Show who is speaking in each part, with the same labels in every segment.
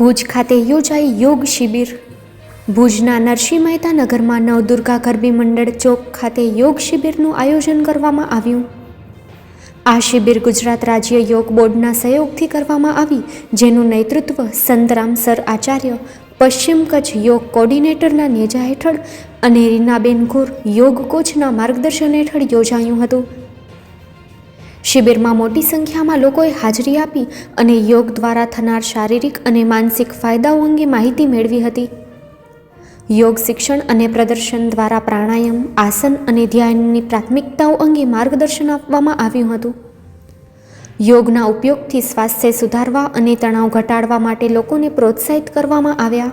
Speaker 1: ભુજ ખાતે યોજાઈ યોગ શિબિર. ભુજના નરસિંહ મહેતા નગરમાં નવદુર્ગા ગરબી મંડળ ચોક ખાતે યોગ શિબિરનું આયોજન કરવામાં આવ્યું. આ શિબિર ગુજરાત રાજ્ય યોગ બોર્ડના સહયોગથી કરવામાં આવી, જેનું નેતૃત્વ સંતરામ સર આચાર્ય, પશ્ચિમ કચ્છ યોગ કોર્ડિનેટરના નેજા હેઠળ અને રીનાબેન કુર યોગ કોચના માર્ગદર્શન હેઠળ યોજાયું હતું. શિબિરમાં મોટી સંખ્યામાં લોકોએ હાજરી આપી અને યોગ દ્વારા થનાર શારીરિક અને માનસિક ફાયદાઓ અંગે માહિતી મેળવી હતી. યોગ શિક્ષણ અને પ્રદર્શન દ્વારા પ્રાણાયામ, આસન અને ધ્યાનની પ્રાથમિકતાઓ અંગે માર્ગદર્શન આપવામાં આવ્યું હતું. યોગના ઉપયોગથી સ્વાસ્થ્ય સુધારવા અને તણાવ ઘટાડવા માટે લોકોને પ્રોત્સાહિત કરવામાં આવ્યા.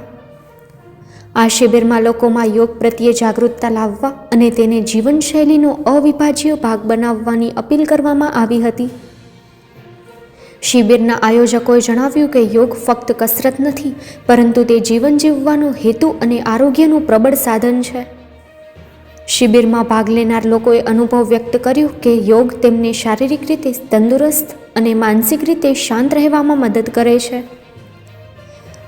Speaker 1: આ શિબિરમાં લોકોમાં યોગ પ્રત્યે જાગૃતતા લાવવા અને તેને જીવનશૈલીનો અવિભાજ્ય ભાગ બનાવવાની અપીલ કરવામાં આવી હતી. શિબિરના આયોજકોએ જણાવ્યું કે યોગ ફક્ત કસરત નથી, પરંતુ તે જીવન જીવવાનો હેતુ અને આરોગ્યનું પ્રબળ સાધન છે. શિબિરમાં ભાગ લેનાર લોકોએ અનુભવ વ્યક્ત કર્યો કે યોગ તેમને શારીરિક રીતે તંદુરસ્ત અને માનસિક રીતે શાંત રહેવામાં મદદ કરે છે.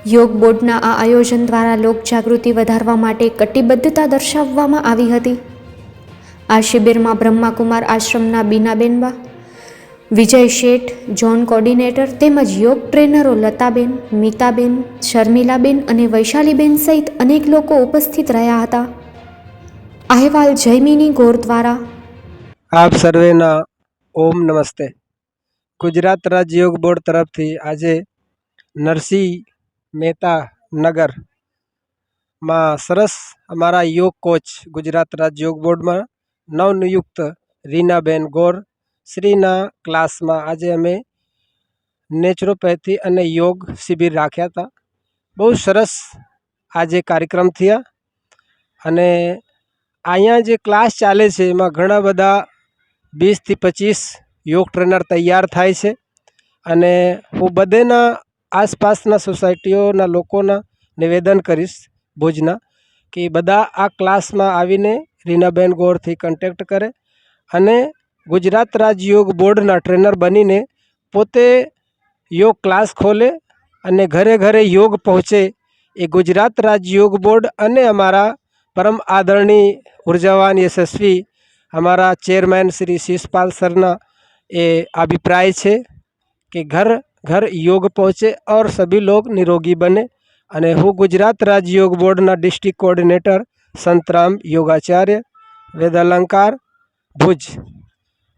Speaker 1: યોગ બોર્ડના આ આયોજન દ્વારા લોકજાગૃતિ વધારવા માટે કટિબદ્ધતા દર્શાવવામાં આવી હતી. આ શિબિરમાં બ્રહ્માકુમાર આશ્રમના બીનાબેનબા વિજય શેઠ ઝોન કોર્ડિનેટર તેમજ યોગ ટ્રેનરો લતાબેન, મીતાબેન, શર્મિલાબેન અને વૈશાલીબેન સહિત અનેક લોકો ઉપસ્થિત રહ્યા હતા. અહેવાલ જયમિની ગોર દ્વારા.
Speaker 2: આપ સર્વેના ઓમ નમસ્તે. ગુજરાત રાજ્ય યોગ બોર્ડ તરફથી આજે નરસિંહ મહેતા નગરમાં સરસ અમારા યોગ કોચ ગુજરાત રાજ્ય યોગ બોર્ડમાં નવનિયુક્ત રીનાબેન ગોર. શ્રીના ક્લાસમાં આજે અમે નેચરોપેથી અને યોગ શિબિર રાખ્યા હતા. બહુ સરસ આજે કાર્યક્રમ થયા. અને અહીંયા જે ક્લાસ ચાલે છે એમાં ઘણા બધા વીસથી પચીસ યોગ ટ્રેનર તૈયાર થાય છે. અને હું બધેના આસપાસના સોસાયટીઓના લોકોના નિવેદન કરીશ ભુજના કે બધા આ ક્લાસમાં આવીને રીનાબેન ગોરથી કન્ટેક્ટ કરે અને ગુજરાત રાજ્ય યોગ બોર્ડના ટ્રેનર બનીને પોતે યોગ ક્લાસ ખોલે અને ઘરે ઘરે યોગ પહોંચે એ ગુજરાત રાજ્ય યોગ બોર્ડ અને અમારા પરમ આદરણીય ઉર્જાવાન યશસ્વી અમારા ચેરમેન શ્રી શિષપાલ સરના એ અભિપ્રાય છે કે ઘર ઘર યોગ પહોંચે ઓર સભી લોગ નિરોગી બને. અને હું ગુજરાત રાજ્ય યોગ બોર્ડના ડિસ્ટ્રિક્ટ કોઓર્ડિનેટર સંતરામ યોગાચાર્ય, વેદાલંકાર ભુજ.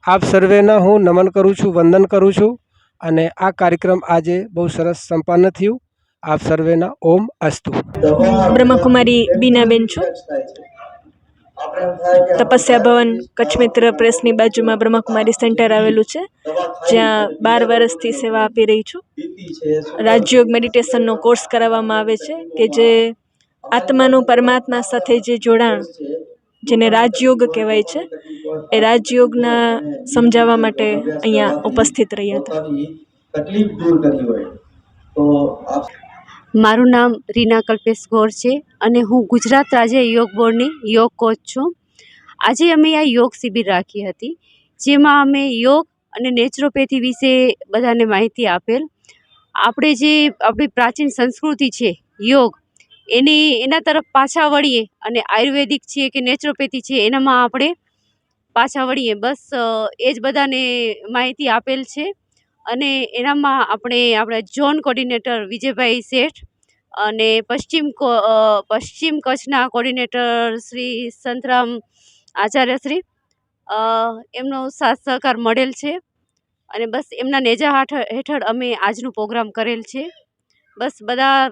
Speaker 2: આપ સર્વેના હું નમન કરું છું, વંદન કરું છું અને આ કાર્યક્રમ આજે બહુ સરસ સંપન્ન થયું. આપ સર્વેના ઓમ અસ્તુ.
Speaker 3: બ્રહ્મકુમારી બીનાબેન છું. તપસ્યા ભવન, કચ્છ મિત્ર પ્રેસની બાજુમાં બ્રહ્માકુમારી સેન્ટર આવેલું છે, જ્યાં બાર વર્ષથી સેવા આપી રહી છું. રાજયોગ મેડિટેશનનો કોર્સ કરાવવામાં આવે છે કે જે આત્માનું પરમાત્મા સાથે જે જોડાણ, જેને રાજયોગ કહેવાય છે, એ રાજયોગના સમજાવવા માટે અહીંયા ઉપસ્થિત રહ્યા હતા.
Speaker 4: મારું નામ રીના કલ્પેશ ગોર છે અને હું ગુજરાત રાજ્ય યોગ બોર્ડની યોગ કોચ છું. આજે અમે આ યોગ શિબિર રાખી હતી, જેમાં અમે યોગ અને નેચરોપેથી વિશે બધાને માહિતી આપેલ. આપણે જે આપણી પ્રાચીન સંસ્કૃતિ છે, યોગ, એની, એના તરફ પાછા વળીએ અને આયુર્વેદિક છે કે નેચરોપેથી છે, એનામાં આપણે પાછા વળીએ. બસ એ જ બધાને માહિતી આપેલ છે. અને એનામાં આપણે આપણા ઝોન કોર્ડિનેટર વિજયભાઈ શેઠ અને પશ્ચિમ પશ્ચિમ કચ્છના કોર્ડિનેટર શ્રી સંતરામ આચાર્યશ્રી એમનો સાથ સહકાર મળેલ છે. અને બસ એમના નેજા હાઠ- હેઠળ અમે આજનો પ્રોગ્રામ કરેલ છે. બસ બધા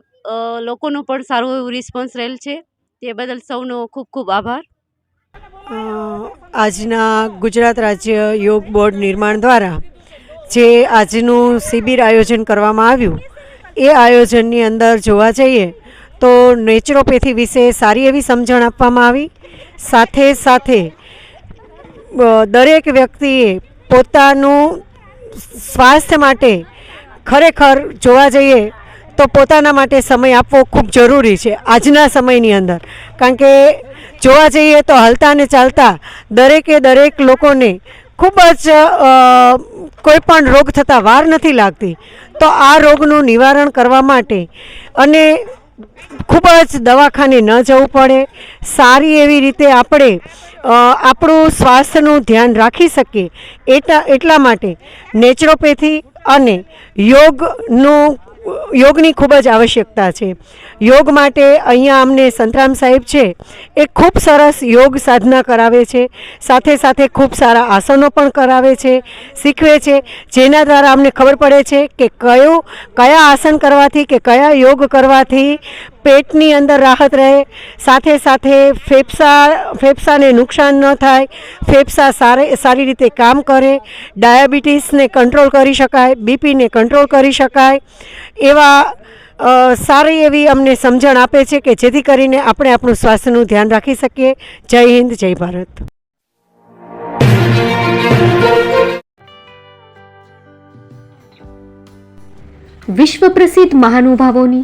Speaker 4: લોકોનો પણ સારું એવું રિસ્પોન્સ રહેલ છે. તે બદલ સૌનો ખૂબ ખૂબ આભાર.
Speaker 5: આજના ગુજરાત રાજ્ય યોગ બોર્ડ નિર્માણ દ્વારા જે આજનું શિબિર આયોજન કરવામાં આવ્યું, એ આયોજનની અંદર જોવા જઈએ તો નેચરોપેથી વિશે સારી એવી સમજણ આપવામાં આવી. સાથે સાથે દરેક વ્યક્તિએ પોતાનું સ્વાસ્થ્ય માટે ખરેખર જોવા જઈએ તો પોતાના માટે સમય આપવો ખૂબ જરૂરી છે, આજના સમયની અંદર. કારણ કે જોવા જઈએ તો હલતા ને ચાલતા દરેકે દરેક લોકોને ખૂબ જ કોઈ પણ રોગ થતાં વાર નથી લાગતી, તો આ રોગનું નિવારણ કરવા માટે અને ખૂબ જ દવાખાને ન જવું પડે. સારી એવી રીતે આપણે આપણું સ્વાસ્થ્યનું ધ્યાન રાખી શકીએ. એટલા એટલા માટે નેચરોપેથી અને યોગનું યોગની ખૂબ જ આવશ્યકતા છે. યોગ માટે અહીંયા અમને સંતરામ સાહેબ છે, એ ખૂબ સરસ યોગ સાધના કરાવે છે. સાથે સાથે ખૂબ સારા આસનો પણ કરાવે છે, શીખવે છે. જેના દ્વારા અમને ખબર પડે છે કે કયું, કયા આસન કરવાથી કે કયા યોગ કરવાથી પેટની અંદર રાહત રહે, સાથે સાથે ફેફસા, ફેફસાને નુકસાન ન થાય, ફેફસા સારી સારી રીતે કામ કરે, ડાયાબિટીસને કંટ્રોલ કરી શકાય, બીપીને કંટ્રોલ કરી શકાય, એવા સારી એવી અમને સમજણ આપે છે કે જેથી કરીને આપણે આપણું સ્વાસ્થ્યનું ધ્યાન રાખી શકીએ. જય હિન્દ, જય ભારત.
Speaker 1: વિશ્વ પ્રસિદ્ધ મહાનુભાવોની